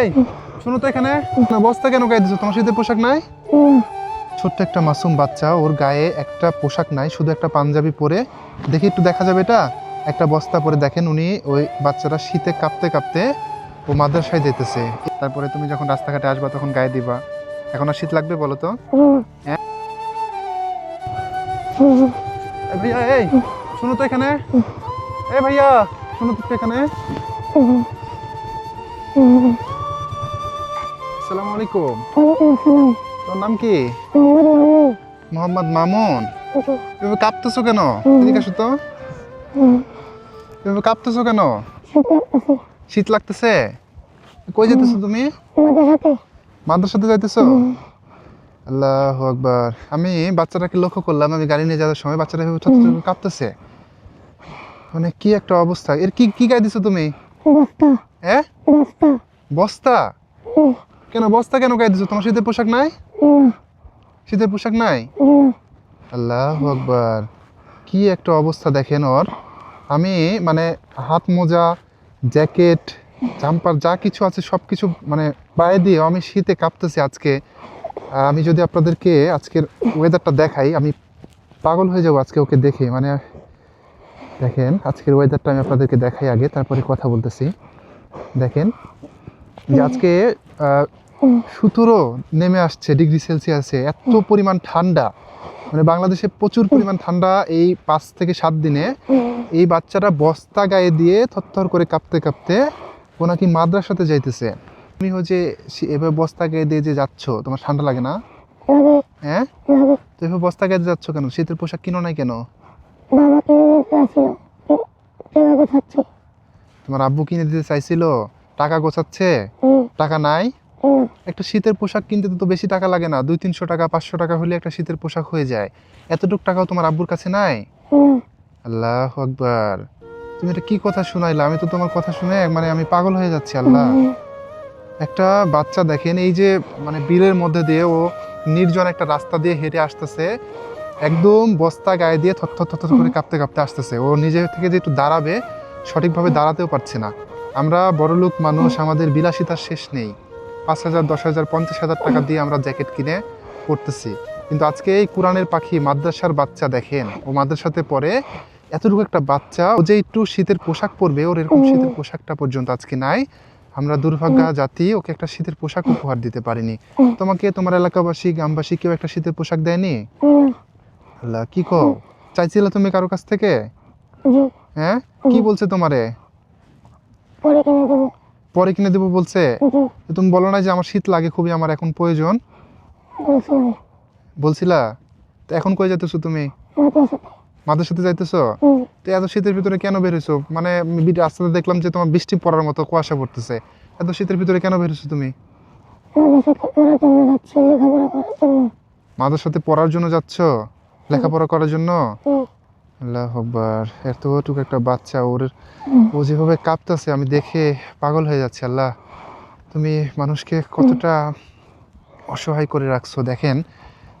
এই, শোনো তো এখানে। বস্তা কেন গায়ে তোমার পোশাক নাই? ছোট্ট একটা মাসুম বাচ্চা, ওর গায়ে একটা পোশাক নাই, শুধু একটা পাঞ্জাবি পরে। দেখি একটু দেখা যাবে এটা? একটা বস্তা পরে দেখেন উনি ওই শীতে কাঁপতে কাঁপতে ও মাদ্রাসায় যেতেছে। তারপরে তুমি যখন রাস্তাঘাটে আসবা তখন গায়ে দিবা। এখন আর শীত লাগবে বলো তো? এ, ভাইয়া, এই, শোনো তো এখানে। এ, ভাইয়া, শোনো তো এখানে। আসসালামু আলাইকুম। তোর নাম কি? মোহাম্মদ মামুন। তুমি কাঁপতেছো কেন? আসো তো। তুমি কাঁপতেছো কেন? শীত লাগতেছে। কই যেতেছো তুমি? মাদ্রাসাতে। যাইতেছো? আল্লাহ আকবার। আমি বাচ্চাটাকে লক্ষ্য করলাম আমি গাড়ি নিয়ে যাওয়ার সময় বাচ্চাটা কাঁপতেছে। মানে কি একটা অবস্থা। এর কি কি গায়ে দিছো তুমি? হ্যাঁ? বস্তা। কেন বস্তা কেন গায়ে দিছো? তোমার শীতের পোশাক নাই? শীতের পোশাক নাই? আল্লাহ আকবার। কি একটা অবস্থা দেখেন ওর। আমি মানে হাত মোজা জ্যাকেট জাম্পার যা কিছু আছে সব কিছু মানে পায়ে দিয়ে আমি শীতে কাঁপতেছি আজকে। আমি যদি আপনাদেরকে আজকের ওয়েদারটা দেখাই আমি পাগল হয়ে যাব আজকে ওকে দেখে। মানে দেখেন আজকের ওয়েদারটা আমি আপনাদেরকে দেখাই আগে তারপরে কথা বলতেছি। দেখেন, যে আজকে সতেরো নেমে আসছে ডিগ্রি সেলসিয়াসে। এত পরিমাণ ঠান্ডা। মানে বাংলাদেশে প্রচুর পরিমাণ ঠান্ডা এই পাঁচ থেকে সাত দিনে। এই বাচ্চারা বস্তা গায়ে দিয়ে থরথর করে কাঁপতে কাঁপতে ও নাকি মাদ্রাসাতে যাইতেছে। তুমি হচ্ছে এভাবে বস্তা গায়ে দিয়ে যে যাচ্ছ, তোমার ঠান্ডা লাগে না? হ্যাঁ? তো এভাবে বস্তা গায়ে যাচ্ছ কেন? শীতের পোশাক কিনো নাই কেন? বাবা তোমার আব্বু কিনে দিতে চাইছিল টাকা গোছাচ্ছে টাকা নাই? একটা শীতের পোশাক কিনতে তো বেশি টাকা লাগে না দুই তিনশো টাকা পাঁচশো টাকা হলে একটা শীতের পোশাক হয়ে যায়। এতটুক টাকাও তোমার আব্বুর কাছে নাই? আল্লাহ আকবার। তুমি এটা কি কথা শুনাইলা? আমি তো তোমার কথা শুনে মানে আমি পাগল হয়ে যাচ্ছি আল্লাহ। একটা বাচ্চা দেখেন এই যে মানে বিলের মধ্যে দিয়ে ও নির্জন একটা রাস্তা দিয়ে হেঁটে আসতেছে একদম বস্তা গায়ে দিয়ে থরথর থরথর করে কাঁপতে কাঁপতে আসতেছে। ও নিজে থেকে যে একটু দাঁড়াবে সঠিকভাবে দাঁড়াতেও পারছে না। আমরা বড়লোক মানুষ আমাদের বিলাসিতার শেষ নেই। পাঁচ হাজার দশ হাজার পঞ্চাশ হাজার টাকা দিয়ে আমরা জ্যাকেট কিনে পড়তেছি। কিন্তু আজকে এই কোরআনের পাখি মাদ্রাসার বাচ্চা দেখেন ও মাদ্রাসাতে পড়ে এতটুকু একটা বাচ্চা ও যে একটু শীতের পোশাক পরবে ওর এরকম শীতের পোশাকটা পর্যন্ত আজকে নাই। আমরা দুর্ভাগ্যা জাতি ওকে একটা শীতের পোশাক উপহার দিতে পারিনি। তোমাকে তোমার এলাকাবাসী গ্রামবাসী কেউ একটা শীতের পোশাক দেয়নি? আল্লাহ কি কো চাইছিলে তুমি কারও কাছ থেকে? হ্যাঁ? কি বলছে তোমারে? পরে কিনে দেবো। পরে কিনে দেবো বলছে? তুমি বলো না যে আমার শীত লাগে খুবই আমার এখন প্রয়োজন। বলছিলা? তো এখন কই যাইতেছো তুমি? মাদ্রাসাতে মাদ্রাসাতে যাইতেছো? তো এত শীতের ভিতরে কেন বেরোছো মানে রাস্তাতে দেখলাম যে তোমার বৃষ্টি পড়ার মতো কুয়াশা পড়তেছে। এত শীতের ভিতরে কেন বেরোছো তুমি? জন্য মাদ্রাসাতে পড়ার জন্য যাচ্ছ? লেখাপড়া করার জন্য। আল্লাহ এতটুকু একটা বাচ্চা ওর ও যেভাবে কাঁপতেছে আমি দেখে পাগল হয়ে যাচ্ছি আল্লাহ। তুমি মানুষকে কতটা অসহায় করে রাখছো দেখেন।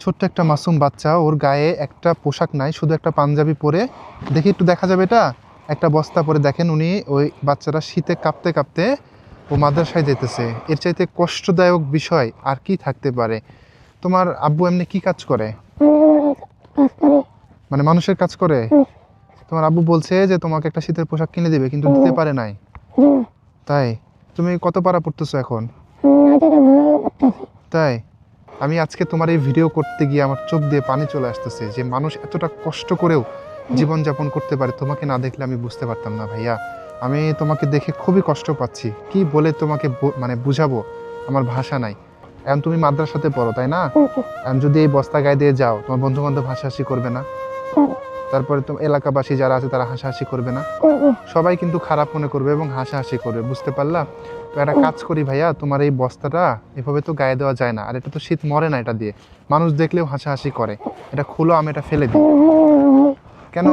ছোট্ট একটা মাসুম বাচ্চা ওর গায়ে একটা পোশাক নাই শুধু একটা পাঞ্জাবি পরে। দেখি একটু দেখা যাবে এটা? একটা বস্তা পরে দেখেন উনি ওই বাচ্চারা শীতে কাঁপতে কাঁপতে ও মাদ্রাসায় যেতেছে। এর চাইতে কষ্টদায়ক বিষয় আর কি থাকতে পারে? তোমার আব্বু এমনি কি কাজ করে। মানে মানুষের কাজ করে। তোমার আব্বু বলছে যে তোমাকে একটা শীতের পোশাক কিনে দেবে কিন্তু দিতে পারে নাই। তাই তুমি কত পারা পড়তেছো এখন? তাই আমি আজকে তোমার এই ভিডিও করতে গিয়ে আমার চোখ দিয়ে পানি চলে আসতেছে যে মানুষ এতটা কষ্ট করেও জীবনযাপন করতে পারে তোমাকে না দেখলে আমি বুঝতে পারতাম না ভাইয়া। আমি তোমাকে দেখে খুবই কষ্ট পাচ্ছি। কি বলে তোমাকে মানে বুঝাবো? আমার ভাষা নাই। এখন তুমি মাদ্রাসাতে পড়ো তাই না? এখন যদি এই বস্তা গায়ে দিয়ে যাও তোমার বন্ধু বান্ধব হাসাহাসি করবে না? তারপরে তো এলাকাবাসী যারা আছে তারা হাসাহাসি করবে না। সবাই কিন্তু খারাপ মনে করবে এবং হাসাহাসি করবে বুঝতে পারলা? তো একটা কাজ করি ভাইয়া তোমার এই বস্তাটা এভাবে তো গায়ে দেওয়া যায় না আর এটা তো শীত মরে না এটা দিয়ে। মানুষ দেখলেও হাসাহাসি করে। এটা খুলো আমি এটা ফেলে দিই। কেন?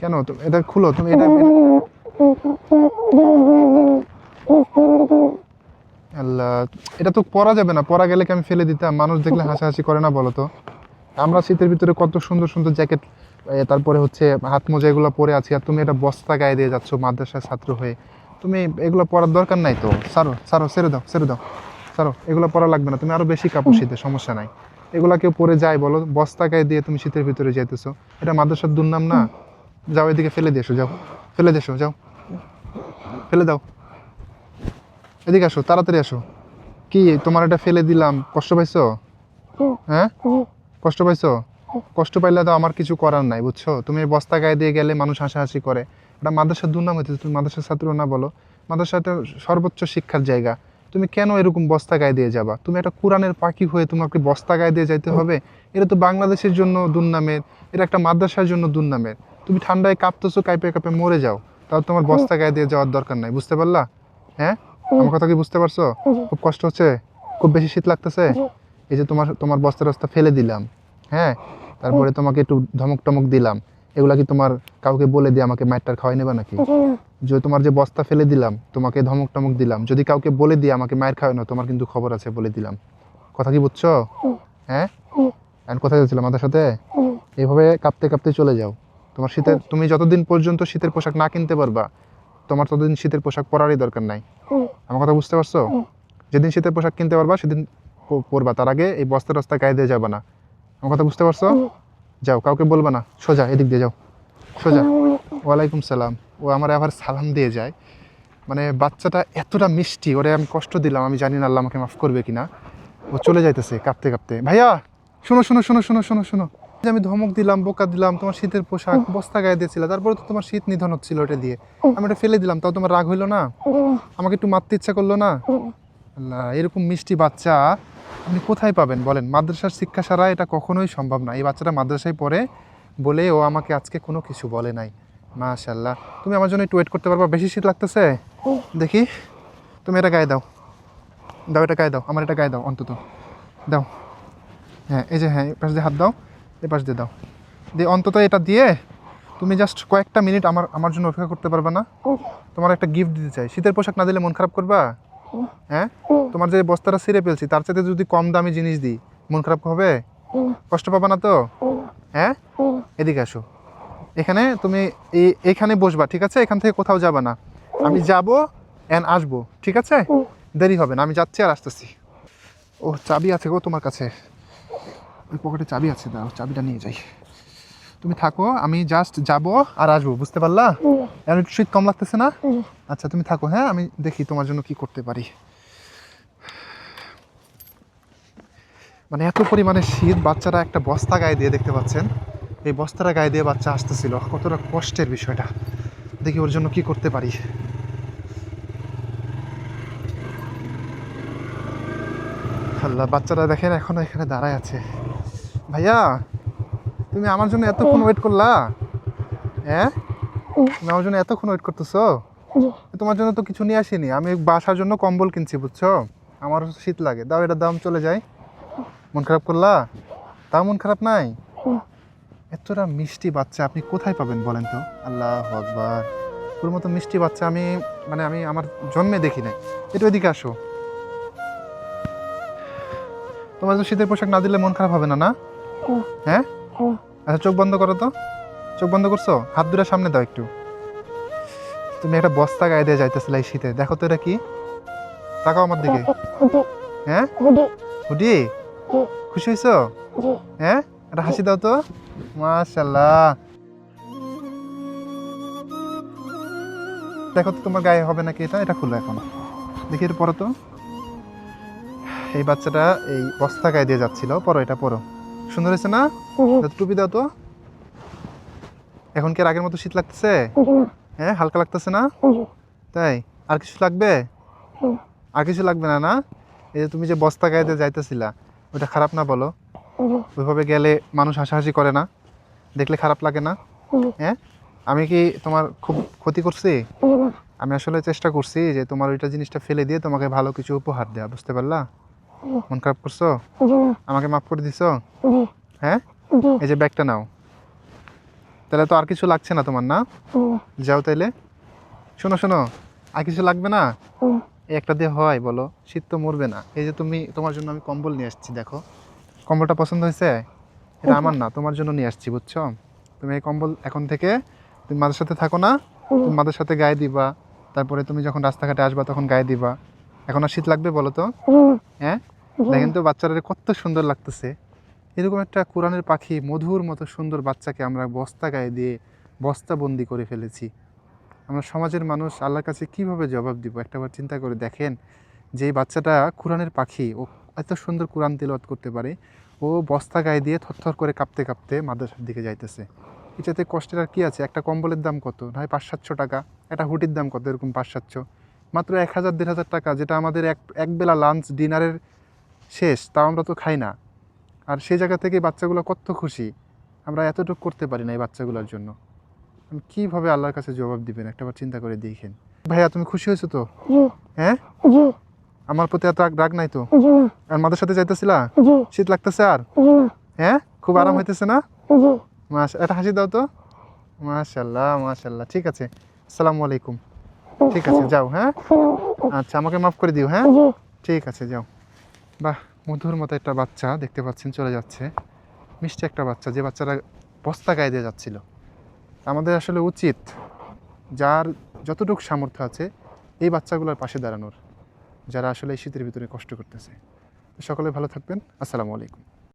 কেন? তুমি এটা খুলো তুমি এটা আল্লাহ এটা তো পরা যাবে না পরা গেলে কি আমি ফেলে দিতাম? মানুষ দেখলে হাসাহাসি করে না বলো তো? আমরা শীতের ভিতরে কত সুন্দর সুন্দর জ্যাকেট তারপরে হচ্ছে হাত মোজা এগুলো পরে আছি আর তুমি এটা বস্তা গায়ে দিয়ে যাচ্ছ মাদ্রাসার ছাত্র হয়ে। তুমি এগুলো পরার দরকার নাই তো? সারো সারো ছেড়ে দাও ছেড়ে দাও। সারো এগুলো পরা লাগবে না তুমি আরও বেশি কাপড় শীতে সমস্যা নাই। এগুলা কেউ পরে যায় বলো বস্তা গায়ে দিয়ে তুমি শীতের ভিতরে যাইতেছো। এটা মাদ্রাসার দুর্নাম না? যাও এদিকে ফেলে দিয়েছ যাও। ফেলে দিয়েছ যাও। ফেলে দাও। এদিকে আসো তাড়াতাড়ি আসো। কি তোমার এটা ফেলে দিলাম কষ্ট পাইছো? হ্যাঁ। কষ্ট পাইছো? কষ্ট পাইলে তো আমার কিছু করার নাই বুঝছ? তুমি এই বস্তা গায়ে দিয়ে গেলে মানুষ হাসাহাসি করে। এটা মাদ্রাসার দুর্নাম হইতেছে তুমি মাদ্রাসার ছাত্র না বলো। মাদ্রাসাটা সর্বোচ্চ শিক্ষার জায়গা। তুমি কেন এরকম বস্তা গায়ে দিয়ে যাবা? তুমি একটা কোরআনের পাখি হয়ে তোমাকে বস্তা গায়ে দিয়ে যাইতে হবে? এটা তো বাংলাদেশের জন্য দুর্নামের এটা একটা মাদ্রাসার জন্য দুর্নামের। তুমি ঠান্ডায় কাঁপতেছো কাঁপে কাঁপে মরে যাও। তাও তোমার বস্তা গায়ে দিয়ে যাওয়ার দরকার নাই বুঝতে পারলা? হ্যাঁ? আমার কথা কি বুঝতে পারছ? খুব কষ্ট হচ্ছে? খুব বেশি শীত লাগতেছে? এই যে তোমার তোমার বস্তা টস্তা ফেলে দিলাম হ্যাঁ? তারপরে তোমাকে একটু ধমক টমক দিলাম। এগুলা কি তোমার কাউকে বলে দিয়ে আমাকে মাইটটার খাওয়াই নেবা নাকি? যে তোমার যে বস্তা ফেলে দিলাম তোমাকে ধমক টমক দিলাম। যদি কাউকে বলে দিয়ে আমাকে মায়ের খাওয়াই না তোমার কিন্তু খবর আছে বলে দিলাম। কথা কি বুঝছ? হ্যাঁ। আর কোথায় যাচ্ছিলাম আমাদের সাথে। এইভাবে কাঁপতে কাঁপতে চলে যাও। তোমার শীতের তুমি যতদিন পর্যন্ত শীতের পোশাক না কিনতে পারবা তোমার ততদিন শীতের পোশাক পরারই দরকার নাই। আমার কথা বুঝতে পারছ? যেদিন শীতের পোশাক কিনতে পারবা সেদিন প- পরবা তার আগে এই বস্তা টস্তা গায়ে দিয়ে যাবা না। আমার কথা বুঝতে পারছ? যাও কাউকে বলবা না। সোজা এদিক দিয়ে যাও। সোজা। ওয়ালাইকুম সালাম। ও আমার আবার সালাম দিয়ে যায়। মানে বাচ্চাটা এতটা মিষ্টি ওরে আমি কষ্ট দিলাম আমি জানি না আল্লাহ আমাকে মাফ করবে কিনা। ও চলে যাইতেছে কাঁপতে কাঁপতে। ভাইয়া শোনো শোনো শোনো শোনো শোনো শোনো। যে আমি ধমক দিলাম বোকা দিলাম তোমার শীতের পোশাক বস্তা গায়ে দিয়েছিল তারপরে তো তোমার শীত নিধন হচ্ছিল ওটা দিয়ে। আমি ওটা ফেলে দিলাম তাও তোমার রাগ হইল না? আমাকে একটু মারতে ইচ্ছা করল না? আল্লাহ এরকম মিষ্টি বাচ্চা আপনি কোথায় পাবেন? বলেন, মাদ্রাসার শিক্ষা ছাড়া এটা কখনোই সম্ভব না। এই বাচ্চাটা মাদ্রাসায় পড়ে বলে ও আমাকে আজকে কোনো কিছু বলে নাই। মাশাল্লাহ তুমি আমার জন্য একটু ওয়েট করতে পারবা? বেশি শীত লাগতেছে? দেখি। তুমি এটা গায়ে দাও। দাও, এটা গায়ে দাও। আমার এটা গায়ে দাও, অন্তত। দাও। হ্যাঁ এই যে হ্যাঁ এই পাশ দিয়ে হাত দাও। এই পাশ দিয়ে দাও। দিয়ে অন্তত এটা দিয়ে তুমি জাস্ট কয়েকটা মিনিট আমার আমার জন্য অপেক্ষা করতে পারবে না। তোমার একটা গিফট দিতে চাই। শীতের পোশাক না দিলে মন খারাপ করবা? হ্যাঁ? তোমার যে বস্তাটা ছিঁড়ে ফেলছি তার চাইতে যদি কম দামি জিনিস দিই মন খারাপ হবে? কষ্ট পাবা না তো? হ্যাঁ? এদিকে আসো। এখানে তুমি এই এইখানে বসবা ঠিক আছে? এখান থেকে কোথাও যাবা না। আমি যাব অ্যান্ড আসব ঠিক আছে? দেরি হবে না আমি যাচ্ছি আর আসতেছি। ও চাবি আছে গো তোমার কাছে। ওই পকেটে চাবি আছে দাও চাবিটা নিয়ে যাই। তুমি থাকো আমি জাস্ট যাব আর আসব বুঝতে পারলা। এখন একটু শীত কম লাগতেছে না? আচ্ছা তুমি থাকো হ্যাঁ? আমি দেখি তোমার জন্য কি করতে পারি। মানে এত পরিমাণে শীত বাচ্চারা একটা বস্তা গায়ে দিয়ে দেখতে পাচ্ছেন। এই বস্তাটা গায়ে দিয়ে বাচ্চা আসতেছিল। কতটা কষ্টের বিষয়টা। দেখি ওর জন্য কি করতে পারি। আল্লাহ বাচ্চারা দেখেন এখনও এখানে দাঁড়ায় আছে। ভাইয়া তুমি আমার জন্য এতক্ষণ ওয়েট করলা? হ্যাঁ? তুমি আমার জন্য এতক্ষণ ওয়েট করতেছো? জি। তোমার জন্য তো কিছু নিয়ে আসিনি। আমি বাসার জন্য কম্বল কিনছি বুঝছ? আমার শীত লাগে। দাও এটা দাম চলে যায় মন খারাপ করলা? তাও মন খারাপ নাই। এতটা মিষ্টি বাচ্চা আপনি কোথায় পাবেন বলেন তো? আল্লাহ আকবার। ওর মতো মিষ্টি বাচ্চা আমি মানে আমি আমার জন্মে দেখি নাই। একটু ওইদিকে আসো। তোমার তো শীতের পোশাক না দিলে মন খারাপ হবে না না? হ্যাঁ। আচ্ছা চোখ বন্ধ করো তো। চোখ বন্ধ করছ? হাত দুটা সামনে দাও একটু। তুমি একটা বস্তা গায়ে দিয়ে যাইতেছিলে এই শীতে। দেখো তো এটা কি। তাকাও আমার দিকে। হ্যাঁ? হুডি? খুশি হয়েছো হ্যাঁ? একটা হাসি দাও তো। মাশাল্লাহ দেখো তো তোমার গায়ে হবে নাকি এটা। এটা খুলো এখন। দেখি এটা পরো তো। এই বাচ্চাটা এই বস্তা গায়ে দিয়ে যাচ্ছিল। পরো, এটা পরো। সুন্দর হয়েছে না? টুপি দাও তো। এখন কি আগের মতো শীত লাগতেছে? হ্যাঁ হালকা লাগতেছে না? তাই? আর কিছু লাগবে? আর কিছু লাগবে না না? এই যে তুমি যে বস্তা গায়ে দিয়ে যাইতেছিলা ওটা খারাপ না বলো? ওইভাবে গেলে মানুষ হাসাহাসি করে না? দেখলে খারাপ লাগে না? হ্যাঁ? আমি কি তোমার খুব ক্ষতি করছি? আমি আসলে চেষ্টা করছি যে তোমার ওইটা জিনিসটা ফেলে দিয়ে তোমাকে ভালো কিছু উপহার দেওয়া বুঝতে পারলা? মন খারাপ করছ? আমাকে মাফ করে দিছো? হ্যাঁ? এই যে ব্যাগটা নাও। তাহলে তো আর কিছু লাগছে না তোমার না? যাও তাইলে। শোনো শোনো। আর কিছু লাগবে না? একটা দিয়ে হয় বলো। শীত তো মরবে না। এই যে তুমি তোমার জন্য আমি কম্বল নিয়ে আসছি দেখো। কম্বলটা পছন্দ হয়েছে? এটা আমার না তোমার জন্য নিয়ে আসছি বুঝছ? তুমি এই কম্বল এখন থেকে তুমি মাদের সাথে থাকো না। তুমি মাদের সাথে গায়ে দিবা। তারপরে তুমি যখন রাস্তাঘাটে আসবা তখন গায়ে দিবা। এখন আর শীত লাগবে বলো তো? হ্যাঁ? দেখেন তো বাচ্চারা কত সুন্দর লাগতেছে। এরকম একটা কোরআনের পাখি মধুর মতো সুন্দর বাচ্চাকে আমরা বস্তা গায়ে দিয়ে বস্তা বন্দি করে ফেলেছি। আমরা সমাজের মানুষ আল্লাহর কাছে কীভাবে জবাব দিব? একটাবার চিন্তা করে দেখেন যে বাচ্চাটা কোরআনের পাখি, ও এত সুন্দর কোরআন তিলওয়াত করতে পারে, ও বস্তা গায়ে দিয়ে থরথর করে কাঁপতে কাঁপতে মাদ্রাসার দিকে যাইতেছে। এটাতে কষ্টের আর কি আছে? একটা কম্বলের দাম কত? নয় পাঁচ সাতশো টাকা। একটা হুটির দাম কত? এরকম পাঁচ সাতশো মাত্র এক হাজার, দেড় হাজার টাকা, যেটা আমাদের এক একবেলা লাঞ্চ ডিনারের শেষ তাও আমরা তো খাই না। আর সেই জায়গা থেকে বাচ্চাগুলো কত খুশি। আমরা এতটুকু করতে পারি না এই বাচ্চাগুলোর জন্য। আমি কীভাবে আল্লাহর কাছে জবাব দিবেন? একটাবার চিন্তা করে দেখেন। ভাইয়া তুমি খুশি হয়েছো তো? হ্যাঁ? আমার প্রতি এত রাগ- নাই তো? আর মাদের সাথে যাইতেছিলা শীত লাগতেছে আর? হ্যাঁ? খুব আরাম হইতেছে না? মাস একটা হাসি দাও তো। মাশাল্লাহ মাশাল্লাহ। ঠিক আছে। আসসালামু আলাইকুম। ঠিক আছে যাও হ্যাঁ? আচ্ছা আমাকে মাফ করে দিও হ্যাঁ? ঠিক আছে যাও। বাহ, মধুর মতো একটা বাচ্চা দেখতে পাচ্ছেন, চলে যাচ্ছে। মিষ্টি একটা বাচ্চা, যে বাচ্চারা বস্তা গায়ে দিয়ে যাচ্ছিল। আমাদের আসলে উচিত যার যতটুকু সামর্থ্য আছে এই বাচ্চাগুলোর পাশে দাঁড়ানোর, যারা আসলে এই শীতের ভিতরে কষ্ট করতেছে। সকলে ভালো থাকবেন। আসসালামু আলাইকুম।